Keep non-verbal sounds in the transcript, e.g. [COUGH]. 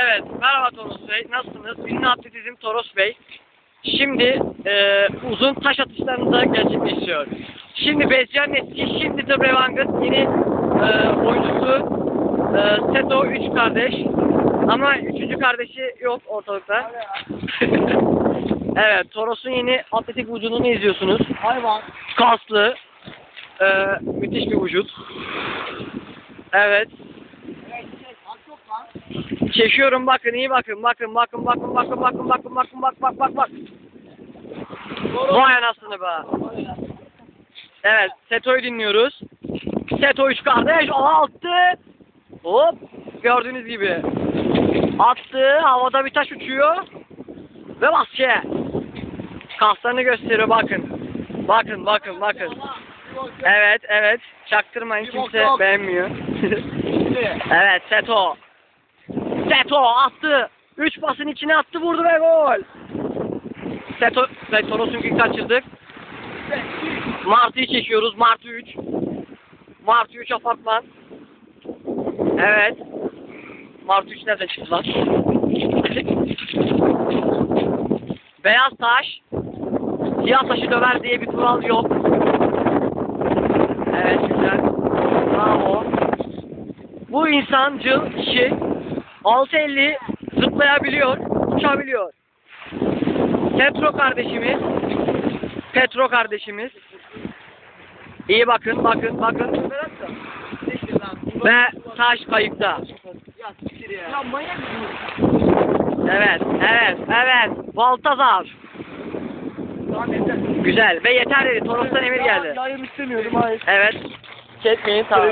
Evet, merhaba Toros Bey. Nasılsınız? Ünlü atletizm Toros Bey. Şimdi e, uzun taş atışlarında gerçekleşiyor. Şimdi Bezcan eski, şimdi de Revang'ın yeni e, oyuncusu e, Seto 3 kardeş. Ama üçüncü kardeşi yok ortalıkta. [LAUGHS] evet, Toros'un yeni atletik vücudunu izliyorsunuz. Hayvan. Kaslı, e, müthiş bir vücut. Evet, Çekiyorum bakın iyi bakın bakın bakın bakın bakın bakın bakın bakın bak bak bak bak. Vay anasını be. Evet Seto'yu dinliyoruz. Seto 3 kardeş attı. Hop gördüğünüz gibi. Attı havada bir taş uçuyor. Ve basçe. Kaslarını gösteriyor bakın. Bakın bakın bakın. Evet evet çaktırmayın kimse beğenmiyor. [LAUGHS] evet Seto. Seto attı. Üç pasın içine attı vurdu ve gol. Seto ve Toros'unki kaçırdık. Martı'yı çekiyoruz. Martı 3. Martı 3 apartman. Evet. Martı 3 nereden çıktı lan? [LAUGHS] Beyaz taş. Siyah taşı döver diye bir kural yok. Evet güzel. Bravo. Bu insancıl kişi 6.50 zıplayabiliyor, uçabiliyor. Petro kardeşimiz, Petro kardeşimiz. İyi bakın, bakın, bakın. Ve taş kayıkta. Evet, evet, evet. Baltazar. Güzel. Ve yeter dedi. Toros'tan emir geldi. Ya, yayın istemiyorum hayır. Evet. Çekmeyin tamam.